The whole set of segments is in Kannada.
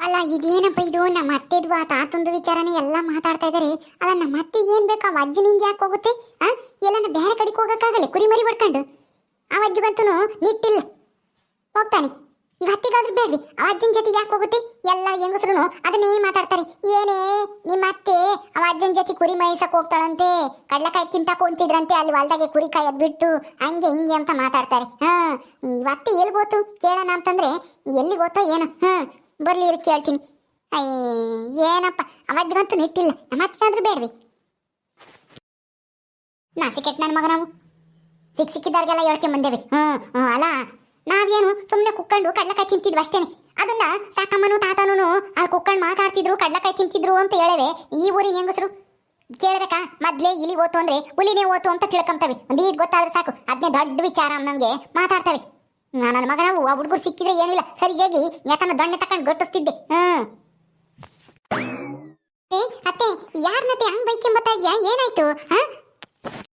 ಅಲ್ಲ, ಇದೇನಪ್ಪ ಇದು? ನಮ್ಮ ಅತ್ತೆದು ಆ ತಾತಂದು ವಿಚಾರನೇ ಎಲ್ಲ ಮಾತಾಡ್ತಾ ಇದಾರೆ. ಅಲ್ಲ, ನಮ್ಮ ಅತ್ತೆಗೆ ಏನ್ ಬೇಕು? ಆ ಅಜ್ಜನಿಂದ ಯಾಕೆ ಹೋಗುತ್ತೆ? ಆ? ಎಲ್ಲನ ಬೇರೆ ಕಡೆಗೆ ಹೋಗಕ್ಕಾಗಲ್ಲ, ಕುರಿ ಮರಿ ಬಡ್ಕೊಂಡು ಆ ಅಜ್ಜಿಗಂತೂ ನಿಟ್ಟಿಲ್ಲ. ಹೋಗ್ತಾನೆ. ಈಗ ಅತ್ತಿಗಾದ್ರೂ ಬೇಡ್ರಿ. ಆ ಅಜ್ಜನ ಜೊತೆಗೆ ಯಾಕೆ ಹೋಗುತ್ತೆ? ಎಲ್ಲ ಹೆಂಗಸ್ರು ಅದನ್ನೇ ಮಾತಾಡ್ತಾರೆ. ಏನೇ ನಿಮ್ಮ ಅತ್ತೆ ಆ ಅಜ್ಜನ ಜೊತೆ ಕುರಿ ಮೇಯ್ಸಕ್ ಹೋಗ್ತಾಳಂತೆ, ಕಡ್ಲಕಾಯಿ ತಿಂತಾಕ ಕುಂತಿದ್ರಂತೆ, ಅಲ್ಲಿ ಹೊಲ್ದಾಗೆ ಕುರಿ ಕಾಯಿ ಬಿಟ್ಟು ಹಂಗೆ ಹಿಂಗೆ ಅಂತ ಮಾತಾಡ್ತಾರೆ. ಹಾ ಇವತ್ತೆ ಎಲ್ಲಿ ಗೊತ್ತು? ಕೇಳೋಣ ಅಂತಂದ್ರೆ ಎಲ್ಲಿ ಗೊತ್ತೋ ಏನೋ. ಹಾ ಬರ್ಲಿ ಇರು ಕೇಳ್ತೀನಿ. ಅಯ್ಯ ಏನಪ್ಪ? ಅವಜ್ಜಗಂತೂ ನಿಟ್ಟಿಲ್ಲ. ನಮ್ಮ ಬೇಡ್ರಿ ನಾಸಿಕೆಟ್ ನನ್ನ ಮಗ ನಾವು ಸಿಕ್ ಸಿಕ್ಕಿದಾರ್ಗೆಲ್ಲ ಹೇಳ್ಕೊಂಡ್ ಬಂದೇವೆ. ಹ್ಞೂ ಹ್ಞೂ ಅಲ್ಲ, ನಾವೇನು ಸುಮ್ಮನೆ ಕುಕ್ಕಂಡು ಕಡ್ಲಕಾಯಿ ತಿಂತಿದ್ವಿ ಅಷ್ಟೇನೆ. ಅದನ್ನ ಸಾಕಮ್ಮನು ತಾತನೂ ಅಲ್ಲಿ ಕುಕ್ಕಂಡು ಮಾತಾಡ್ತಿದ್ರು, ಕಡ್ಲಕಾಯಿ ತಿಂತಿದ್ರು ಅಂತ ಹೇಳವೆ. ಈ ಊರಿನ ಹೆಂಗಸರು? ಕೇಳಬೇಕಾ? ಮೊದ್ಲೇ ಇಲಿ ಓತು ಅಂದ್ರೆ ಹುಲಿನೇ ಓತು ಅಂತ ತಿಳ್ಕೊಂತವೆ. ಒಂದೀಟ್ ಗೊತ್ತಾದ್ರೆ ಸಾಕು. ಅದನ್ನೇ ದೊಡ್ಡ ವಿಚಾರ ನಮಗೆ ಮಾತಾಡ್ತವೆ. ನನ್ನ ಮಗನ ಆ ಹುಡುಗರು ಸಿಕ್ಕಿದ್ರೆ ಏನಿಲ್ಲ. ಸರಿಯಾಗಿ ಯಾಕಂದ್ರೆ ದೊಣ್ಣೆ ತಕೊಂಡು ಗೊತ್ತಿಸ್ತಿದ್ದೆ. ಅತ್ತೆ ಯಾರನ್ನತ್ತೆ ಹಂಗ್ ಬೈಕೊಂಬತ್ತಾ ಇದ್ಯಾ? ಏನಾಯ್ತು? ಹಾ?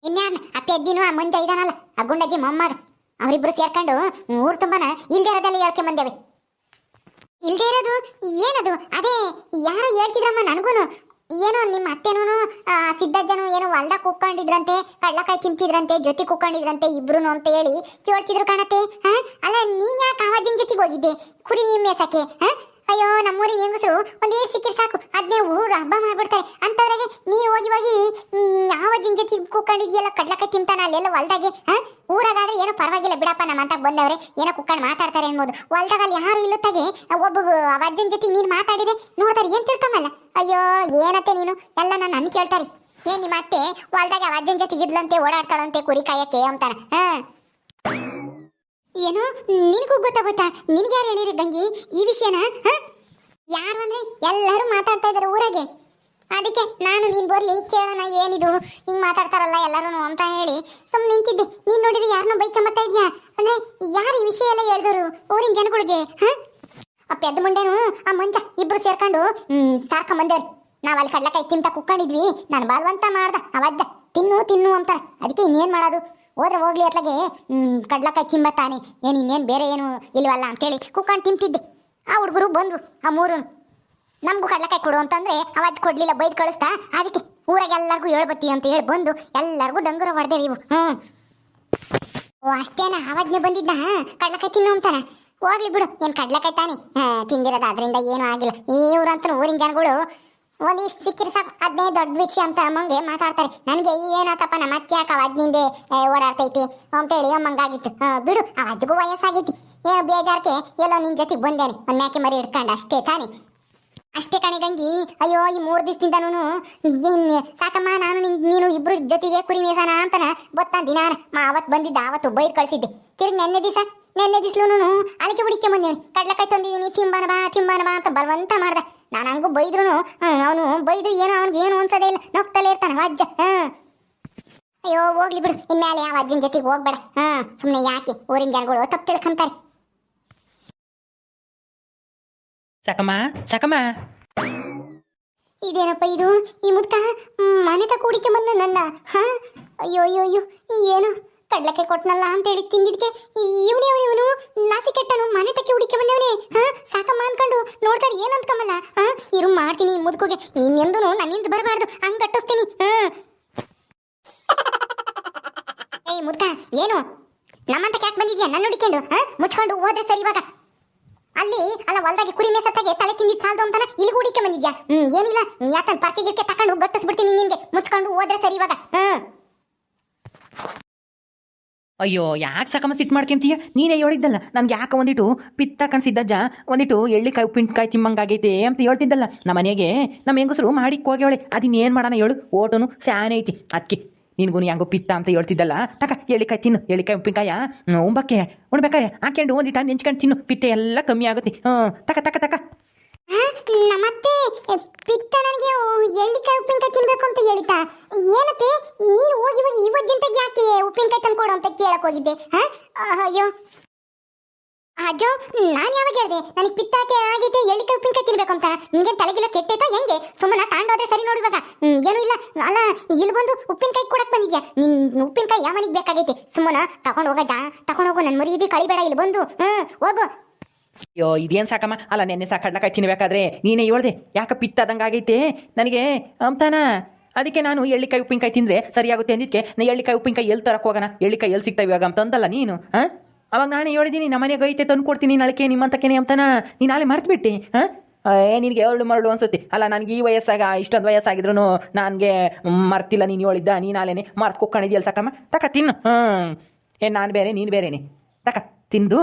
ಇನ್ಯಾರ ಅತ್ತೆ ಅಜ್ಜಿನೂ ಆ ಮುಂಜ ಇದಾನಲ್ಲ, ಆ ಗುಂಡಜ್ಜಿ ಮೊಮ್ಮಗ. ಅವರಿಬ್ರು ಸೇರ್ಕೊಂಡು ಊರ್ ತುಂಬಾನ ಇಲ್ದೇ ಹೇಳ್ಕೆ ಬಂದೇವೆ. ಇಲ್ದೇ ಇರೋದು? ಏನದು? ಅದೇ, ಯಾರು ಹೇಳ್ತಿದ್ರಮ್ಮ ನನಗೂನು. ಏನೋ ನಿಮ್ಮ ಅತ್ತೆನೂ ಸಿದ್ದಜ್ಜನು ಏನೋ ಹೊಲ್ದಾಗ ಕೂಕೊಂಡಿದ್ರಂತೆ ಕಡ್ಲಕಾಯಿ ತಿಂತಿದ್ರಂತೆ, ಜೊತೆ ಕೂಕೊಂಡಿದ್ರಂತೆ ಇಬ್ರು ಅಂತ ಹೇಳಿ ಕೇಳ್ತಿದ್ರು ಕಾಣತ್ತೆ, ಹಾ? ಅಲ್ಲ, ನೀನ್ ಯಾಕೆ ಆವಾಜಿನ ಜೊತೆಗೆ ಹೋಗಿದ್ದೆ? ಕುರಿ ಮೇಸಕ್ಕೆ, ಹಾ? ಅಯ್ಯೋ, ನಮ್ಮೂರಿನ ಹೆಂಗಸರು ಒಂದೇ ಏಟ್ ಸಿಕ್ಕಿರ್ ಸಾಕು ಅದನ್ನೇ ಊರು ಹಬ್ಬ ಮಾಡ್ಬಿಡ್ತಾರೆ. ಅಂತವ್ರಿಗೆ ನೀ ಹೋಗಿ ಹೋಗಿ ಯಾವ ಜಿನ್ ಜೊತೆ ಕೂಕೊಂಡಿದ್ಯಲ್ಲ ಕಡ್ಲಕಾಯಿ ತಿಂತಾನ ಅಲ್ಲೆಲ್ಲ ಹೊಲ್ದಾಗೆ, ಹಾ? ಊರಾಗಾದ್ರೆ ಏನೋ ಪರವಾಗಿಲ್ಲ ಬಿಡಪ್ಪ, ನಮ್ಮ ಅಂತ ಬಂದವ್ರೆ, ಏನೋ ಕುಕ್ಕಂಡು ಮಾತಾಡ್ತಾರೆ ಅನ್ಬೋದು. ಹೊಲ್ದಾಗ ಅಲ್ಲಿ ಯಾರು ಇಲ್ಲತ್ತಾಗೆ, ಒಬ್ಬ ಅಜ್ಜನ ಜೊತೆ ನೀನು ಮಾತಾಡಿದೆ ನೋಡ್ತಾರೆ, ಏನ್ ತಿಳ್ಕೊಂಬಲ್ಲ ಅಯ್ಯೋ, ಏನತ್ತೆ ನೀನು? ಎಲ್ಲ ನಾನು ನನ್ ಕೇಳ್ತಾರೆ. ಏನ್ ನಿಮ್ಮ ಅತ್ತೆ? ಹೊಲ್ದಾಗ ಅಜ್ಜನ ಜೊತೆ ಇದ್ಲಂತೆ, ಓಡಾಡ್ತಾಳಂತೆ ಕುರಿ ಕಾಯಕ್ಕೆ ಅಂತಾನ? ಹಾ? ಏನು? ನಿನಗೂ ಗೊತ್ತಾಗುತ್ತಾ ನಿನ್ಗೆ ಯಾರು ಹೇಳಿರಿ ತಂಗಿ ಈ ವಿಷಯನ, ಹ? ಯಾರು ಅಂದ್ರೆ ಎಲ್ಲರೂ ಮಾತಾಡ್ತಾ ಇದಾರೆ ಊರಾಗೆ. ಅದಕ್ಕೆ ನಾನು ನೀನ್ ಬರ್ಲಿ, ಕೇಳೋಣ ಏನಿದು? ಹಿಂಗ್ ಮಾತಾಡ್ತಾರಲ್ಲ ಎಲ್ಲರೂ ಅಂತ ಹೇಳಿ ಸುಮ್ಮನೆ ನಿಂತಿದ್ದೆ. ನೀನ್ ನೋಡಿದ್ರೆ ಬೈಕ್ ಮಾಡ್ತಾ ಇದ್ಯಾ? ಅಂದ್ರೆ ಯಾರು ಈ ವಿಷಯ ಎಲ್ಲ ಹೇಳಿದವರು ಊರಿನ ಜನಗಳಿಗೆ, ಹ? ಆ ಪೆದ್ದ ಮುಂಡೆನು, ಆ ಮಂಜ ಇಬ್ರು ಸೇರ್ಕೊಂಡು ಸಾರ್ಕೊಂಬಂದೇವ್ರಿ ನಾವ್ ಅಲ್ಲಿ ಕಡ್ಲಕಾಯಿ ತಿಂತ ಕುಕ್ಕೊಂಡಿದ್ವಿ. ನಾನು ಬಲವಂತ ಮಾಡ್ದ. ಅವಜ್ಜ, ತಿನ್ನು ತಿನ್ನು ಅಂತ ಅದಕ್ಕೆ ಇನ್ನೇನ್ ಮಾಡೋದು? ಹೋದ್ರೆ ಹೋಗ್ಲಿ ಅತ್ಲಾಗೆ. ಕಡ್ಲಕಾಯಿ ತಾನೆ ಏನು ಇನ್ನೇನು ಬೇರೆ ಏನು ಇಲ್ವಲ್ಲ ಅಂತೇಳಿ ಕುಕ್ಕೊಂಡು ತಿಂತಿದ್ದೆ. ಆ ಹುಡುಗರು ಬಂದು ಆ ಮೂರು ನಮಗೂ ಕಡ್ಲಕಾಯಿ ಕೊಡು ಅಂತಂದ್ರೆ ಅವಾಜ್ ಕೊಡ್ಲಿಲ್ಲ, ಬೈದ್ ಕಳಿಸ್ತಾ. ಅದಕ್ಕೆ ಊರಾಗ ಎಲ್ಲರಿಗೂ ಹೇಳ್ಬತ್ತಿ ಅಂತ ಹೇಳಿ ಬಂದು ಎಲ್ಲರಿಗೂ ಡಂಗುರ ಹೊಡೆದೇವಿ ಇವು. ಹ್ಮ್. ಓ, ಅಷ್ಟೇನಾ? ಅವಜ್ಞೆ ಬಂದಿದ್ದ ಕಡ್ಲಕಾಯಿ ತಿನ್ನು ಅಂತಾನ? ಹೋಗ್ಲಿ ಬಿಡು. ಏನ್ ಕಡ್ಲಕಾಯಿ ತಾನೆ ತಿಂದಿರೋದು ಅದರಿಂದ ಏನೂ ಆಗಿಲ್ಲ. ಈ ಊರಂತ ಊರಿನ ಜನಗಳು ಒಂದಿಷ್ಟು ಸಿಕ್ಕಿರ ಸಾಕು. ಅದನ್ನೇ ದೊಡ್ಡ ವಿಷಯ ಅಂತ ಅಮ್ಮಂಗೆ ಮಾತಾಡ್ತಾರೆ. ನನಗೆ ಏನಾತಪ್ಪ ನಮ್ಮ ಅತ್ತೆ ಯಾಕೆ ಅವಾಜ್ನಿಂದೆ ಓಡಾಡ್ತೈತಿ ಅಂತೇಳಿ ಅಮ್ಮಂಗಾಗಿತ್ತು. ಬಿಡು. ಆ ಅಜ್ಜಿಗೂ ವಯಸ್ಸಾಗಿತ್ತು ಏನೋ ಬೇಜಾರ್ಕೆ? ಎಲ್ಲೋ ನಿನ್ನ ಜೊತೆಗೆ ಬಂದೇನೆ. ಒಂದು ಮ್ಯಾಕೆ ಮರಿ ಹಿಡ್ಕೊಂಡು ಅಷ್ಟೇ ತಾನೆ. ಅಷ್ಟೇ ಕಣೆ ಗಂಗಿ. ಅಯ್ಯೋ, ಈ ಮೂರು ದಿವಸದಿಂದನೂ ಸಾಕಮ್ಮ, ನಾನು ನಿನ್, ನೀನು ಇಬ್ರು ಜೊತೆಗೆ ಕುರಿ ಮೀಸಾನ ಅಂತನ ಬತ್ತ ದಿನ ಅವತ್ತು ಬಂದಿದ್ದ, ಅವತ್ತು ಬೈದು ಕಳಿಸಿದ್ದೆ. ತಿರುಗಿ ನೆನ್ನೆ ದಿವಸ ನೆನ್ನೆ ದಿಸ್ಲೂನು ಅಳಿಕೆ ಹುಡಿಕೆ ಬಂದೇನಿ ಕಡ್ಲಕಾಯಿ ತಂದಿದ್ದೀನಿ ತಿಂಬಾನ ಬಾ ತಿಂಬಾನ ಬಾ ಅಂತ ಬಲವಂತ ಮಾಡ್ದೆ. ನಾನು ಹಂಗೂ ಬೈದ್ರು ಅವನು ಬೈದ್ರು ಏನೋ ಅವ್ನಿಗೆ ಏನು ಅನ್ಸೋದೇ ಇಲ್ಲ. ನೋಗ್ತಲೇ ಇರ್ತಾನೆ ಅಜ್ಜ ಹಾಂ ಅಯ್ಯೋ ಹೋಗ್ಲಿ ಬಿಡು. ಇನ್ಮೇಲೆ ಯಾವ ಅಜ್ಜನ ಜೊತೆಗೆ ಹೋಗ್ಬೇಡ. ಹಾ ಸುಮ್ಮನೆ ಯಾಕೆ ಊರಿನ ಜನಗಳು ತಪ್ಪು ತಿಳ್ಕೊಂತಾರೆ. ಸಕಮ ಸಕಮ. ಇದೇನಪ್ಪ ಇದು? ಈ ಮುದ್ಕ? ಮ್, ಮನೆ ತಕ ಹುಡಿಕೆ ಬಂದ ನನ್ನ. ಹಾ? ಅಯ್ಯೋ ಅಯ್ಯೋ ಅಯ್ಯೋ ಏನು? ಕಡ್ಲಕ್ಕೆ ಕೊಟ್ನಲ್ಲ ಅಂತ ಹೇಳಿ ತಿಂದಿದ್ಕೆ. ಇವನೇ, ಇವನು ನಾಸಿ ಕೆಟ್ಟನು ಮನೆ ತಕ್ಕೆ ಹುಡುಕಿ ಬಂದವನೇ. ಹಾ, ಸಾಕಮ್ಮ ಅನ್ಕೊಂಡು ನೋಡ್ತಾರೆ ಏನು ಅಂದ್ಕೊಂಬಲ್ಲ ಹಾ, ಇರು ಮಾಡ್ತೀನಿ ಮುದುಕೋಗೆ. ಇನ್ನೆಂದೂ ನನ್ನಿಂದ ಬರಬಾರ್ದು. ಹಂಗೆ ಕಟ್ಟಿಸ್ತೀನಿ. ಹಾ. ಏಯ್ ಮುದ್ಕ, ಏನು? ನಮ್ಮಂತ ಯಾಕೆ ಬಂದಿದ್ಯಾ? ನನ್ನ ಹುಡುಕೊಂಡು ಹಾ? ಮುಚ್ಕೊಂಡು ಹೋದ್ರೆ ಸರಿ ಇವಾಗ. ಅಲ್ಲಿ, ಅಲ್ಲ, ಹೊಲ್ದಾಗೆ ಕುರಿ ಮೇಸತ್ತಾಗೆ ತಲೆ ತಿಂದಿದ್ದು ಸಾಲ್ದು ಅಂತಾನ ಇಲ್ಲಿ ಹೂಡಿಕೆ ಬಂದಿದ್ಯಾ? ಹ್ಮ್, ಏನಿಲ್ಲ. ಯಾತನ್ ಪರ್ಕೆ ಗಿರ್ಕೆ ತಕೊಂಡು ಗಟ್ಟಿಸ್ಬಿಡ್ತೀನಿ ನಿನ್ಗೆ. ಮುಚ್ಕೊಂಡು ಹೋದ್ರೆ ಸರಿ ಇವಾಗ. ಹ್ಮ್ ಅಯ್ಯೋ, ಯಾಕೆ ಸಕಮ ಸಿಟ್ಟು ಮಾಡ್ಕೊಂತೀಯ? ನೀನೇ ಹೇಳಿದ್ದಲ್ಲ ನನಗೆ ಯಾಕೆ ಒಂದಿಟ್ಟು ಪಿತ್ತ ಕಣ್ಸಿದ್ದಜ್ಜ ಒಂದಿಟ್ಟು ಎಳ್ಳಿಕಾಯಿ, ಉಪ್ಪಿನಕಾಯಿ ತಿಮ್ಮಂಗಾಗೈತೆ ಅಂತ ಹೇಳ್ತಿದ್ದಲ್ಲ. ನಮ್ಮ ಮನೆಗೆ ನಮ್ಮ ಹೆಂಗಸರು ಮಾಡಿಕ್ಕೆ ಹೋಗ್ಯವಳೆ ಅದಿನ್ನೇನು ಮಾಡೋಣ ಹೇಳು? ಓಟನು ಸ್ಯಾನೆ ಐತಿ. ಅದಕ್ಕೆ ನಿನಗೂ ಹೆಂಗೋ ಪಿತ್ತ ಅಂತ ಹೇಳ್ತಿದ್ದಲ್ಲ, ತಕ, ಎಳ್ಳಿಕಾಯಿ ತಿನ್ನು, ಎಳ್ಳಿಕಾಯಿ, ಉಪ್ಪಿನಕಾಯ ಉಂಬಕ್ಕೆ, ಉಣ್ಬೇಕಾರೆ, ಹಾಕ್ಯಂಡು ಒಂದಿಟ ನೆಂಚ್ಕೊಂಡು ತಿನ್ನು, ಪಿತ್ತೆ ಎಲ್ಲ ಕಮ್ಮಿ ಆಗುತ್ತೆ. ಹ್ಞೂ ತಕ ತಕ ತಕ. ನಮ್ಮತ್ತೆ ಪಿತ್ತ ನನಗೆ ಎಳ್ಳಿಕಾಯಿ ಉಪ್ಪಿನಕಾಯಿ ತಿನ್ಬೇಕು ಅಂತ ಹೇಳಿತಾ ಏನತ್ತೆ, ನೀನು ಹೋಗಿ ಹೋಗಿ ಇವಜ್ಜಂತಾಗ ಯಾಕೆ ಉಪ್ಪಿನಕಾಯಿ ತಂದ್ಕೊಡು ಅಂತ ಕೇಳಕ್ ಹೋಗಿದ್ದೆ ಅಯ್ಯೋ. ಅಜ್ಜೋ, ನಾನು ಯಾವಾಗ ಹೇಳಿದೆ, ನನಗೆ ಪಿತ್ತಾಕೆ ಆಗೈತೆ, ಎಳ್ಳಿಕಾಯಿ ಉಪ್ಪಿನಕಾಯಿ ತಿನ್ಬೇಕು ಅಂತ. ನಿಮಗೆ ತಲೆಗಿಲ್ಲ ಕೆಟ್ಟೈತಾ ಹೆಂಗೆ? ಸುಮ್ಮನೆ ತಾಂಡೋದ್ರೆ ಸರಿ ನೋಡುವಾಗ ಇವಾಗ. ಇಲ್ಲ. ಅಲ್ಲ, ಇಲ್ಲಿ ಬಂದು ಉಪ್ಪಿನಕಾಯಿ ಕೊಡಕ್ ಬಂದಿದ್ಯಾ? ನಿನ್ ಉಪ್ಪಿನಕಾಯಿ ಯಾವನಿಗೆ ಬೇಕಾಗೈತೆ? ಸುಮ್ಮನೆ ತಗೊಂಡು ಜಾ, ತಗೊಂಡು ಹೋಗು ನನ್ನ ಮರಿ ಕಳಿಬೇಡ ಇಲ್ಲಿ ಬಂದು. ಹ್ಮ್, ಹೋಗು. ಅಯ್ಯೋ, ಇದೇನು ಸಾಕಮ್ಮ? ಅಲ್ಲ, ನೆನ್ನೆ ಸಾಕು ಕಡ್ಲಕಾಯಿ ತಿನ್ಬೇಕಾದ್ರೆ ನೀನೇ ಹೇಳ್ದೆ, ಯಾಕೆ ಪಿತ್ತಾದಂಗಾಗೈತೆ ನನಗೆ ಅಂತಾನ ಅದಕ್ಕೆ ನಾನು ಎಳ್ಳಿಕಾಯಿ, ಉಪ್ಪಿನಕಾಯಿ ತಿಂದರೆ ಸರಿಯಾಗುತ್ತೆ ಅಂದಿದ್ದಕ್ಕೆ ನಾ ಎಳ್ಳಿಕಾಯಿ, ಉಪ್ಪಿನಕಾಯಿ ಎಲ್ಲಿ ತರಕ್ಕೆ ಹೋಗೋಣ? ಎಳ್ಳಿಕಾಯಿ ಎಲ್ಲಿ ಸಿಗ್ತಾವೆ ಇವಾಗ ಅಂತಂದಲ್ಲ ನೀನು ಹಾಂ ಅವಾಗ ನಾನು ಹೇಳಿದ್ದೀನಿ ನಮ್ಮ ಮನೆಗೆ ಐತೆ ತಂದು ಕೊಡ್ತೀನಿ ನಳಕೆ ನಿಮ್ಮಂತಕ್ಕೇನೆ ಅಂತಾನ ನೀನು ನಾಳೆ ಮರ್ತುಬಿಟ್ಟಿ ಹಾಂ ಏ, ನಿನಗೆ ಎರಡು ಮರಳು ಅನ್ಸುತ್ತೆ. ಅಲ್ಲ, ನನಗೆ ಈ ವಯಸ್ಸಾಗ, ಇಷ್ಟೊಂದು ವಯಸ್ಸಾಗಿದ್ರು ನನಗೆ ಮರ್ತಿಲ್ಲ ನೀನು ಹೇಳಿದ್ದ, ನೀನು ಅಲ್ಲೇನೆ ಮರ್ತು ಕೊಕ್ಕಣಿದೆಯಲ್ಲ ಸಾಕಮ್ಮ? ತಕ, ತಿನ್ನು ಹ್ಞೂ ಏನು ನಾನು ಬೇರೆ, ನೀನು ಬೇರೆನೆ. ತಕ. ತಿಂದು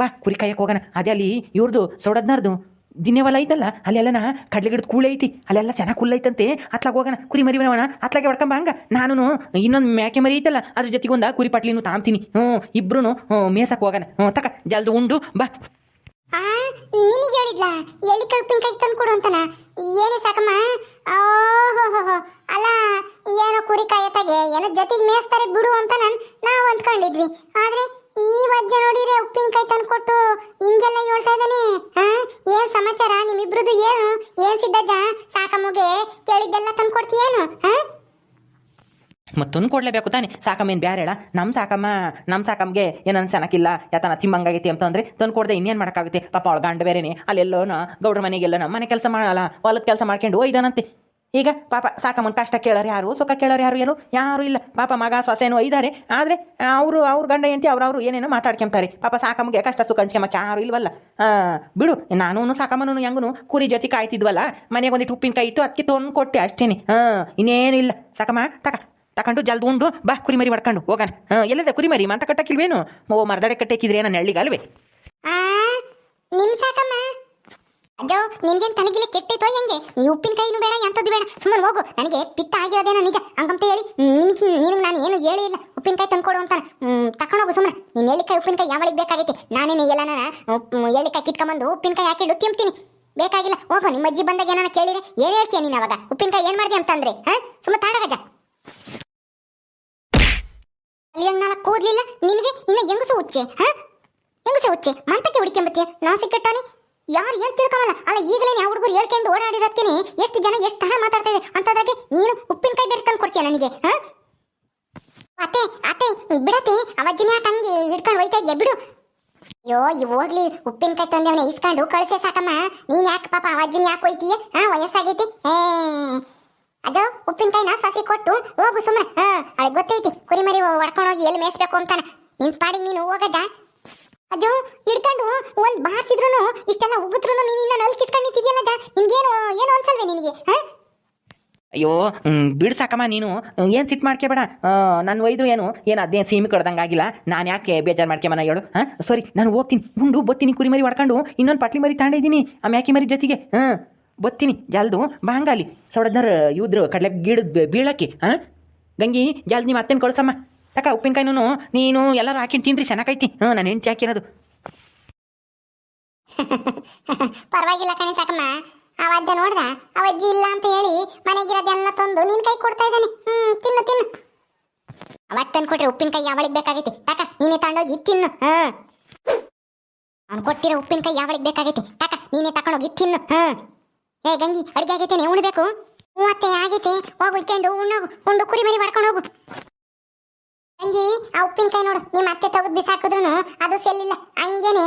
ಬಾ, ಕುರಿ ಕಾಯಕ್ಕೆ ಹೋಗೋಣ. ಅದೇ ಅಲ್ಲಿ ಇವ್ರದ್ದು ಸೌಡದ್ನಾರ್ದು ದಿನೇವಲ್ಲ ಐತಲ್ಲ, ಅಲ್ಲೆಲ್ಲನ ಕಡಲೆ ಗಿಡದ ಕೂಳೆ ಐತಿ. ಅಲ್ಲೆಲ್ಲ ಚೆನ್ನಾಗಿ ಕುಲ್ಲೈತಂತೆ ಅತ್ಲಾಗ ಹೋಗೋಣ, ಕುರಿ ಮರಿ ಬರೋಣ. ಅತ್ಲಾಗೆ ಹೊಡ್ಕೊಂಬ ಹಂಗ. ನಾನು ಇನ್ನೊಂದು ಮೇಕೆ ಮರಿ ಐತಲ್ಲ, ಅದ್ರ ಜೊತೆಗೆ ಒಂದು ಕುರಿ ಪಟ್ಲಿನೂ ತಾಂಬ್ತೀನಿ. ಹ್ಞೂ ಇಬ್ರು ಮೇಸಕ್ಕೆ ಹೋಗೋಣ. ಹ್ಞೂ, ತಕ, ಜಲ್ದು ಉಂಡು, ಬಾ. ನಿನಗೆ ಹೇಳಿದ್ಲ ಉಪ್ಪಿನಕಾಯಿ ತಂದು ಕೊಡು ಅಂತನ? ಏನೇ ಸಾಕಮ್ಮ? ಓಹೋ ಅಲ್ಲ, ಏನೋ ಕುರಿ ಕಾಯತಾಗೆ, ಏನೋ ಜೊತೆಗೆ ಮೇಯಿಸ್ತಾರೆ ಬಿಡು ಅಂತ ನಾನು, ನಾವು ಅಂದ್ಕೊಂಡಿದ್ವಿ. ಆದ್ರೆ ಈ ವಜ್ಜ ನೋಡಿದ್ರೆ ಉಪ್ಪಿನಕಾಯಿ ತಂದು ಕೊಟ್ಟು ಹಿಂಗೆಲ್ಲ ಹೇಳ್ತಾ ಇದ್ದಾನೆ. ಏನ್ ಸಮಾಚಾರ? ನಿಮ್ಮಿಬ್ರದ್ದು ಏನು? ಏನ್ ಸಿದ್ದಜ್ಜ ಸಾಕಮ್ಮಗೆ ಕೇಳಿದ್ದೆಲ್ಲ ತಂದು ಕೊಡ್ತೀಯೇನು? ಹಾ ಮತ್ತೊಂದು ಕೊಡ್ಲೇಬೇಕು ತಾನೆ. ಸಾಕಮ್ಮ ಏನು ಬ್ಯಾರೆ ಹೇಳ? ನಮ್ಮ ಸಾಕಮ್ಮ ನಮ್ಮ ಸಾಕಮ್ಮಗೆ ಏನನ್ನ ಸನಕಿಲ್ಲ ಯಾತನ ತಿಮ್ಮಂಗಾಗೈತಿ ಅಂತಂದ್ರೆ ತಂದು ಕೊಡದೆ ಇನ್ನೇನು ಮಾಡೋಕ್ಕಾಗುತ್ತೆ? ಪಾಪ ಅವಳ ಗಂಡ ಬೇರೆನೆ. ಅಲ್ಲೆಲ್ಲೋನ ಗೌಡ್ರ ಮನೆಗೆಲ್ಲೋನ ಮನೆ ಕೆಲಸ ಮಾಡಲ್ಲ. ಹೊಲದ ಕೆಲಸ ಮಾಡ್ಕೊಂಡು ಒಯ್ದಾನಂತೆ. ಈಗ ಪಾಪ ಸಾಕಮ್ಮನ ಕಷ್ಟ ಕೇಳೋರು ಯಾರು? ಸುಖ ಕೇಳೋರು ಯಾರು ಏನು? ಯಾರು ಇಲ್ಲ. ಪಾಪ ಮಗ ಸೊಸೆನೋ ಇದ್ದಾರೆ. ಆದರೆ ಅವರು, ಅವ್ರ ಗಂಡ ಹೆಂಡತಿ ಅವ್ರವ್ರು ಏನೇನೋ ಮಾತಾಡ್ಕೊಂತಾರೆ. ಪಾಪ ಸಾಕಮ್ಮಗೆ ಕಷ್ಟ ಸುಖ ಹಂಚ್ಕೊಂಬಕ್ಕೆ ಯಾರು ಇಲ್ವಲ್ಲ? ಬಿಡು. ನಾನು ಸಾಕಮ್ಮನೂ ಹೆಂಗನು ಕುರಿ ಜೊತೆ ಕಾಯ್ತಿದ್ವಲ್ಲ? ಮನೆಗೆ ಒಂದಿಟ್ಟು ಉಪ್ಪಿನಕಾಯಿ ಇತ್ತು ಅದಕ್ಕೆ ತೊಂದು ಕೊಟ್ಟೆ ಅಷ್ಟೇನೆ. ಹಾಂ ಇನ್ನೇನಿಲ್ಲ. ಸಾಕಮ್ಮ, ತಕ. ತಕೊಂಡು ಜಲ್ದು ಉಂಡು. ಬಾ ಕುರಿಮರಿ ಹೊಡ್ಕೊಂಡು. ಹೋಗೋಣ. ಹಾಂ ಎಲ್ಲದ ಕುರಿಮರಿ ಮಂತ ಕಟ್ಟಕ್ಕಿಲ್ವೇನು? ಓ, ಮರದಡೆ ಕಟ್ಟಕ್ಕಿದ್ರೆ ನನ್ನ ಹಳ್ಳಿಗಲ್ವೇ ಆ, ನಿಮ್ ಸಾಕಮ್ಮ. ಅಜ್ಜೋ ನಿನ್ಗೇನ್ ತಲೆಗಿಲೆ ಕೆಟ್ಟೈತೋ ಹೆಂಗೆ? ಈ ಉಪ್ಪಿನಕಾಯಿನೂ ಬೇಡ ಎಂತದ್ದು ಬೇಡ. ಸುಮ್ಮನೆ ಹೋಗು, ನನಗೆ ಪಿತ್ತ ಆಗಿರೋದೇನೋ ನಿಜ. ಹಂಗಂತ ಹೇಳಿ ನಿನ್ಗೆ ನಿನಗೆ ನಾನು ಏನು ಹೇಳೇ ಇಲ್ಲ. ಉಪ್ಪಿನಕಾಯಿ ತಂದ್ಕೊಡು ಅಂತ ತಕೊಂಡೋಗು ಸುಮ್ಮನೆ ನೀನು ಹೇಳಿಕಾಯಿ ಉಪ್ಪಿನಕಾಯಿ ಯಾವಳಿಗೆ ಬೇಕಾಗೈತಿ. ನಾನೇನು ಎಲ್ಲ ನಾನು ಹೇಳಿಕಾಯಿ ಕಿತ್ಕೊಂಬಂದು ಉಪ್ಪಿನಕಾಯಿ ಹಾಕಿಡು ತಿಂತೀನಿ ಬೇಕಾಗಿಲ್ಲ, ಹೋಗು, ನಿಮ್ಮ ಅಜ್ಜಿ ಬಂದಾಗ ಏನಾನ ಕೇಳಿದ್ರೆ ಏನು ಹೇಳ್ತೀಯ ನೀನು ಅವಾಗ? ಉಪ್ಪಿನಕಾಯಿ ಏನು ಮಾಡಿದೆ ಅಂತಂದ್ರೆ, ಹಾ? ಸುಮ್ಮನೆ ತಾಡಗಜ್ಜ. ಅಲ್ಲಿ ನಾಲ್ಕು ಕೂದ್ಲಿಲ್ಲ. ನಿನಗೆ ಇನ್ನ ಹೆಂಗಸು ಹುಚ್ಚೆ, ಹಾ? ಹೆಂಗಸೆ ಹುಚ್ಚೆ? ಮಂತಕ್ಕೆ ಹುಡ್ಕೊಂಬತ್ತೀಯ ನಾ ಸಿಕ್ಕಟ್ಟಾನೆ ಯಾರು ಏನ್ ತಿಳ್ಕೊಳಲ್ಲ? ಅಲ್ಲ, ಈಗಲೇ ಯಾವ ಹುಡುಗರು ಹೇಳ್ಕೊಂಡು ಓಡಾಡಿರೋದ್ಕೇನೆ ಎಷ್ಟು ಜನ ಎಷ್ಟು ತರ ಮಾತಾಡ್ತಾ ಇದೆ ಅಂತದಾಗೆ ನೀನು ಉಪ್ಪಿನಕಾಯಿ ಬೇರೆ ತಂದು ಕೊಡ್ತೀಯ ನನಗೆ, ಹಾ? ಅತ್ತೆ ಅತ್ತೆ, ಬಿಡತ್ತೆ. ಅವಜ್ಜನ ತಂಗಿ ಹಿಡ್ಕೊಂಡು ಹೋಯ್ತಾ ಇದೆಯಾ? ಬಿಡು. ಅಯ್ಯೋ, ಈ ಹೋಗ್ಲಿ. ಉಪ್ಪಿನಕಾಯಿ ತಂದವನ ಇಸ್ಕೊಂಡು ಕಳಿಸೇ ಸಾಕಮ್ಮ. ನೀನ್ ಯಾಕೆ ಪಾಪ ಅವಜ್ಜನ ಯಾಕೆ ಹೋಯ್ತೀಯ ಹಾ, ವಯಸ್ಸಾಗೈತಿ. ಅಜ್ಜೋ ಉಪ್ಪಿನಕಾಯಿ ಉಪ್ಪಿನಕಾಯಿನ ಸಸಿ ಕೊಟ್ಟು ಹೋಗು ಸುಮ್ಮನೆ ಹಾ ಅವಳಿಗೆ ಗೊತ್ತೈತಿ. ಕುರಿಮರಿ ಹೊಡ್ಕೊಂಡು ಹೋಗಿ ಎಲ್ಲಿ ಮೇಯಿಸ್ಬೇಕು ಅಂತಾನೆ. ನಿನ್ ಪಾಡಿಗೆ ನೀನು ಹೋಗಜ್ಜ. ಅಜ್ಜೋ, ಹಿಡ್ಕೊಂಡು ಒಂದು ಬಾರಿಸಿದ್ರು ಇಷ್ಟೆಲ್ಲ ಉಗುತ್ರು ನೀನು ಇನ್ನ ನಲ್ಲಿ ಕಿಸ್ಕೊಂಡು ನಿಂತಿದ್ಯಲ್ಲ ನಿನ್ಗೇನು, ಏನು ಅನ್ಸಲ್ವೇ ನಿನಗೆ ಅಯ್ಯೋ ಬಿಡ್ಸಾಕಮ್ಮ ಸಾಕಮ್ಮ ನೀನು ಏನು ಸಿಟ್ಟು ಮಾಡ್ಕೋಬೇಡ ನನ್ನ ಒಯ್ದು ಏನು ಏನು ಅದೇನು ಸೀಮಿ ಆಗಿಲ್ಲ. ನಾನು ಯಾಕೆ ಬೇಜಾರು ಮಾಡ್ಕೊಂಬನ ಹೇಳು, ಹಾಂ? ಸಾರಿ, ನಾನು ಹೋಗ್ತೀನಿ. ಉಂಡು, ಬತ್ತೀನಿ ಕುರಿ ಮರಿ ಹೊಡ್ಕೊಂಡು ಇನ್ನೊಂದು ಪಟ್ಲಿ ಮರಿ ತಾಂಡಿದ್ದೀನಿ. ಆ ಮ್ಯಾಕಿ ಮರಿ ಜೊತೆಗೆ, ಹಾಂ? ಬತ್ತೀನಿ, ಜಲ್ದು ಬಾಂಗಾಲಿ. ಸೊಡದ್ನರ್ ಇವ್ರು ಕಡಲೆ ಗಿಡದ ಬೀಳಕ್ಕೆ, ಹಾಂ? ಗಂಗಿ, ಜಲ್ದು ನೀವು ಅತ್ತೇನು ಕಳ್ಸಮ್ಮ ತಕ ಉಪ್ಪಿನಕಾಯಿನೂ ನೀನು ಎಲ್ಲರೂ ಹಾಕಿನ, ತಿನ್ರಿ ಚೆನ್ನಾಗೈತಿ ಹಾ ನಾನು ಹೆಂಡ್ತಿ ಹಾಕಿರೋದು. ಪರವಾಗಿಲ್ಲ ಕಣೆ ಸಾಕಮ್ಮ. ಅವಜ್ಜ ನೋಡ್ದ? ಅಜ್ಜಿ ಇಲ್ಲ ಅಂತ ಹೇಳಿ ಮನೆಗಿರೋದೆಲ್ಲ ತಂದು ನಿನ್ ಕೈ ಕೊಡ್ತಾ ಇದ್ದಾನೆ. ಹ್ಮ್ ತಿನ್ನು ತಿನ್ನು. ಅವತ್ತನ್ ಕೊಟ್ರೆ ಉಪ್ಪಿನಕಾಯಿ ಯಾವಳಿಗೆ ಬೇಕಾಗೈತಿ? ತಕ, ನೀನೇ ತಗೊಂಡೋಗಿ ತಿನ್ನು. ಹಾ ಅವ್ನು ಕೊಟ್ಟಿರೋ ಉಪ್ಪಿನಕಾಯಿ ಯಾವಳಿಗೆ ಬೇಕಾಗೈತಿ? ತಕ, ನೀನೇ ತಗೊಂಡೋಗಿ ತಿನ್ನು. ಹಾ ಏ, ಗಂಗಿ, ಅಡಿಗೆ ಆಗೈತೆ ಉಣ್ಬೇಕು? ಅತ್ತೆ ಆಗೈತೆ. ಹೋಗು ಇಟ್ಕೊಂಡು ಉಣ್ಣೋಗು, ಉಂಡು, ಕುರಿ ಮರಿ ಮಾಡ್ಕೊಂಡು ಹೋಗು. ತಂಗಿ ಆ ಉಪ್ಪಿನಕಾಯಿ ನೋಡು, ನಿಮ್ಮ ಅತ್ತೆ ತೆಗೆದು ಬಿಸಾಕಿದ್ರು ಅದು ಸೆಲ್ಲಿಲ್ಲ ಹಂಗೇನೆ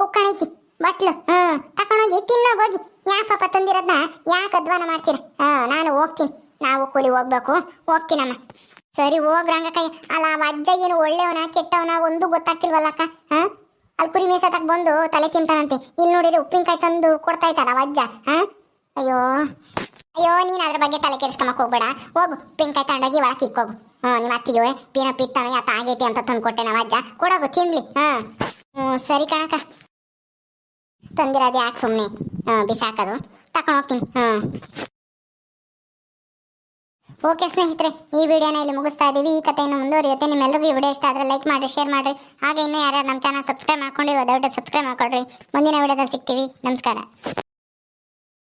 ಕುಕ್ಕಣೈತಿ ಬಟ್ಲು. ಹಾ ತಕೊಂಡೋಗಿ ತಿನ್ನೋ ಹೋಗಿ. ಯಾಕೆ ಪಾಪ ತಂದಿರೋದ್ನ ಯಾಕೆ ಅಧ್ವಾನ ಮಾಡ್ತೀರ? ಹಾ ನಾನು ಹೋಗ್ತೀನಿ. ನಾವು ಕೂಲಿ ಹೋಗ್ಬೇಕು. ಹೋಗ್ತೀನಮ್ಮ ಸರಿ ಹೋಗ್ ರಂಗಕೈ ಅಲ್ಲ ಅಜ್ಜ ಏನು ಒಳ್ಳೆಯವನ, ಕೆಟ್ಟವನ ಒಂದು ಗೊತ್ತಾಗ್ತಿಲ್ವಲ್ಲಕ್ಕ ಹಾ ಅಲ್ಲಿ ಕುರಿ ಮೇಸತಕ್ ಬಂದು ತಲೆ ತಿಂತಾನಂತೆ. ಇಲ್ಲಿ ನೋಡಿದ್ರೆ ಉಪ್ಪಿನಕಾಯಿ ತಂದು ಕೊಡ್ತಾ ಅವ ಅಜ್ಜ. ಹಾ ಅಯ್ಯೋ. ಅಯ್ಯೋ, ನೀನ್ ಅದ್ರ ಬಗ್ಗೆ ತಲೆ ಕೆಡಿಸ್ಕೊಂಬಕ್ ಹೋಗ್ಬೇಡ. ಹೋಗು, ಉಪ್ಪಿನಕಾಯಿ ತಗೊಂಡೋಗಿ ಒಳಕ್ಕೆ ಹ್ಞೂ ನಿಮ್ಮ ಅತ್ತಿಗೆ ಪೀನ ಪಿತ್ತನ ಯಾತ ಆಗೈತಿ ಅಂತ ತಂದು ಕೊಟ್ಟೆ ನಮ್ಮ ಅಜ್ಜ. ಕೊಡೋಗು ತಿನ್ಲಿ. ಹಾ ಹ್ಞೂ ಸರಿ ಕಣಕ ತಂದಿರೋದು ಯಾಕೆ ಸುಮ್ಮನೆ ಬಿಸಾಕೋದು. ತಕೊಂಡು ಹೋಗ್ತೀನಿ. ಹಾಂ ಓಕೆ ಸ್ನೇಹಿತರೆ, ಈ ವಿಡಿಯೋನ ಇಲ್ಲಿ ಮುಗಿಸ್ತಾ ಇದ್ದೀವಿ ಈ ಕಥೆಯನ್ನು ಮುಂದುವರಿಯುತ್ತೆ. ನಿಮ್ಮೆಲ್ಲರಿಗೂ ಈ ವಿಡಿಯೋ ಇಷ್ಟ ಆದರೆ ಲೈಕ್ ಮಾಡಿ, ಶೇರ್ ಮಾಡಿರಿ ಹಾಗೆ ಇನ್ನೂ ಯಾರ್ಯಾರು ನಮ್ಮ ಚಾನಲ್ ಸಬ್ಸ್ಕ್ರೈಬ್ ಮಾಡ್ಕೊಂಡಿರೋ, ದಯವಿಟ್ಟು ಸಬ್ಸ್ಕ್ರೈಬ್ ಮಾಡ್ಕೊಳ್ರಿ. ಮುಂದಿನ ವಿಡಿಯೋದಲ್ಲಿ ಸಿಗ್ತೀವಿ. ನಮಸ್ಕಾರ.